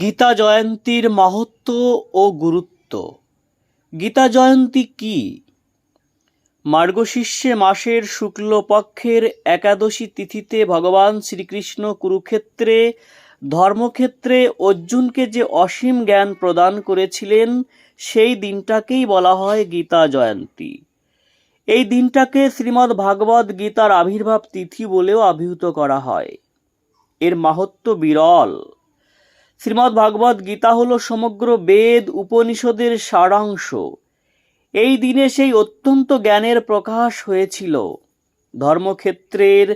গীতা জয়ন্তীর মাহাত্ম্য ও গুরুত্ব। গীতা জয়ন্তী কি? মার্গশীর্ষে মাসের শুক্লপক্ষের একাদশী তিথিতে ভগবান শ্রীকৃষ্ণ কুরুক্ষেত্রে, ধর্মক্ষেত্রে অর্জুনকে যে অসীম জ্ঞান প্রদান করেছিলেন, সেই দিনটাকেই বলা হয় গীতা জয়ন্তী। এই দিনটাকে শ্রীমদ্ ভাগবত গীতার আবির্ভাব তিথি বলেও আবিহিত করা হয়। এর মাহাত্ম্য বিরল। শ্রীমদ্ ভাগবত গীতা হলো সমগ্র বেদ উপনিষদের সারাংশ। এই দিনে সেই অত্যন্ত জ্ঞানের প্রকাশ হয়েছিল। ধর্মক্ষেত্রের,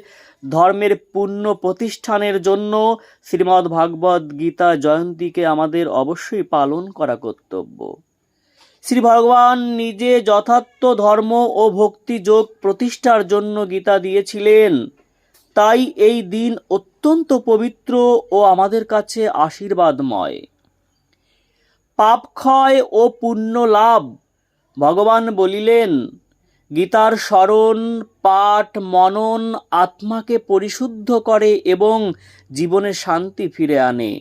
ধর্মের পূর্ণ প্রতিষ্ঠানের জন্য শ্রীমদ্ ভাগবত গীতা জয়ন্তীকে আমাদের অবশ্যই পালন করা কর্তব্য। শ্রী ভগবান নিজে যথার্থ ধর্ম ও ভক্তি যোগ প্রতিষ্ঠার জন্য গীতা দিয়েছিলেন। তাই এই দিন অত্যন্ত পবিত্র ও আমাদের কাছে আশীর্বাদময়। পাপ ক্ষয় ও পুণ্য লাভ, ভগবান বলিলেন, গীতার স্মরণ, পাঠ, মনন আত্মাকে পরিশুদ্ধ করে এবং জীবনে শান্তি ফিরে আনে।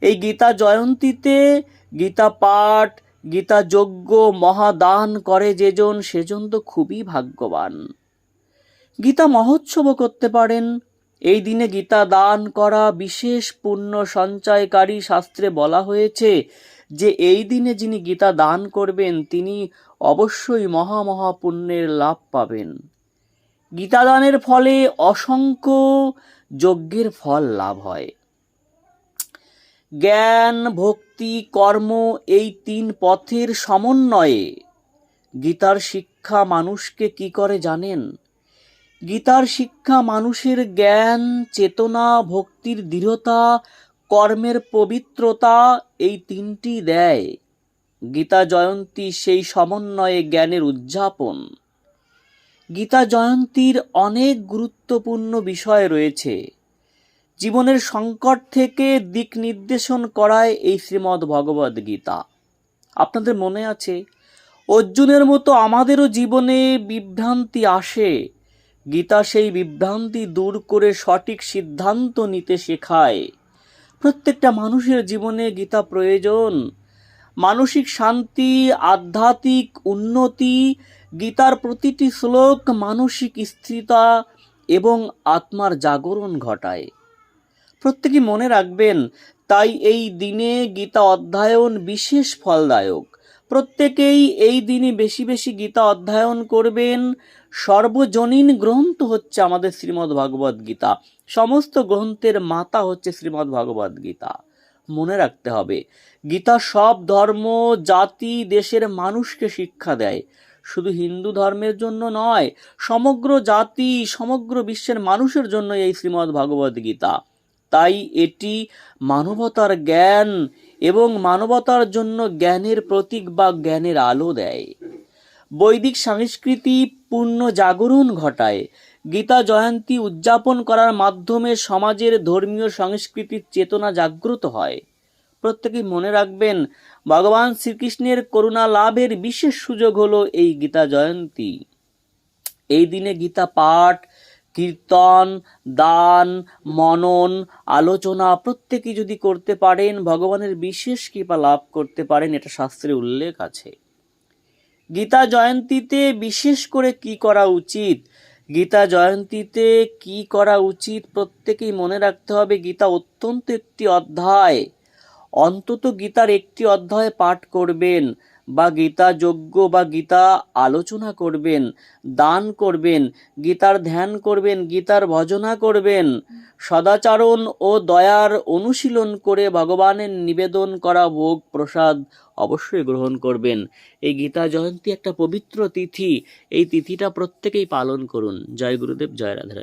এই গীতা জয়ন্তীতে গীতা পাঠ, গীতা যজ্ঞ, মহাদান করে যেজন, সেজন তো খুবই ভাগ্যবান। গীতা মহোৎসবও করতে পারেন। এই দিনে গীতা দান করা বিশেষ পুণ্য সঞ্চয়কারী শাস্ত্রে বলা হয়েছে যে, এই দিনে যিনি গীতা দান করবেন, তিনি অবশ্যই মহা মহা পুণ্যের লাভ পাবেন। গীতা দানের ফলে অসংখ্য যজ্ঞের ফল লাভ হয়। জ্ঞান, ভক্তি, কর্ম এই তিন পথের সমন্বয়ে গীতার শিক্ষা মানুষকে কি করে জানেন? গীতার শিক্ষা মানুষের জ্ঞান, চেতনা, ভক্তির দৃঢ়তা, কর্মের পবিত্রতা, এই তিনটি দেয়। গীতা জয়ন্তী সেই সমন্বয়ে জ্ঞানের উদযাপন। গীতা জয়ন্তীর অনেক গুরুত্বপূর্ণ বিষয় রয়েছে। জীবনের সংকট থেকে দিক নির্দেশন করায় এই শ্রীমদ্ ভগবদ গীতা। আপনাদের মনে আছে, অর্জুনের মতো আমাদেরও জীবনে বিভ্রান্তি আসে গীতা সেই বিভ্রান্তি দূর করে সঠিক সিদ্ধান্ত নিতে শেখায়। প্রত্যেকটা মানুষের জীবনে গীতা প্রয়োজন। মানসিক শান্তি, আধ্যাত্মিক উন্নতি, গীতার প্রতিটি শ্লোক মানসিক স্থিরতা এবং আত্মার জাগরণ ঘটায়। প্রত্যেকে মনে রাখবেন, তাই এই দিনে গীতা অধ্যয়ন বিশেষ ফলদায়ক। প্রত্যেকেই এই দিনে বেশি বেশি গীতা অধ্যয়ন করবেন। সর্বজনীন গ্রন্থ হচ্ছে আমাদের শ্রীমদ্ ভগবদ গীতা। সমস্ত গ্রন্থের মাতা হচ্ছে শ্রীমদ্ ভগবদ গীতা। মনে রাখতে হবে, গীতা সব ধর্ম, জাতি, দেশের মানুষকে শিক্ষা দেয়। শুধু হিন্দু ধর্মের জন্য নয়, সমগ্র জাতি, সমগ্র বিশ্বের মানুষের জন্য এই শ্রীমদ্ ভগবদ গীতা। তাই এটি মানবতার জ্ঞান এবং মানবতার জন্য জ্ঞানের প্রতীক বা জ্ঞানের আলো দেয়। বৈদিক সংস্কৃতি পূর্ণ জাগরণ ঘটায়। গীতা জয়ন্তী উদযাপন করার মাধ্যমে সমাজের ধর্মীয় সংস্কৃতির চেতনা জাগ্রত হয়। প্রত্যেকেই মনে রাখবেন, ভগবান শ্রীকৃষ্ণের করুণা লাভের বিশেষ সুযোগ হলো এই গীতা জয়ন্তী। এই দিনে গীতা পাঠ কীর্তন, দান, মনন, আলোচনা প্রত্যেকে যদি করতে পারেন, ভগবানের বিশেষ কৃপা লাভ করতে পারেন, এটা শাস্ত্রে উল্লেখ আছে। গীতা জয়ন্তীতে বিশেষ করে কি করা উচিত? গীতা জয়ন্তীতে কি করা উচিত প্রত্যেকেই মনে রাখতে হবে, গীতা অত্যন্ত একটি অধ্যায়। অন্তত গীতার একটি অধ্যায় পাঠ করবেন। বা গীতা যজ্ঞ বা গীতা আলোচনা করবেন, দান করবেন, গীতার ধ্যান করবেন, গীতার ভজনা করবেন। সদাচরণ ও দয়ার অনুশীলন করে ভগবানের নিবেদন করা ভোগ প্রসাদ অবশ্যই গ্রহণ করবেন। এই গীতা জয়ন্তী একটা পবিত্র তিথি, এই তিথিটা প্রত্যেকেই পালন করুন। জয় গুরুদেব, জয় রাধা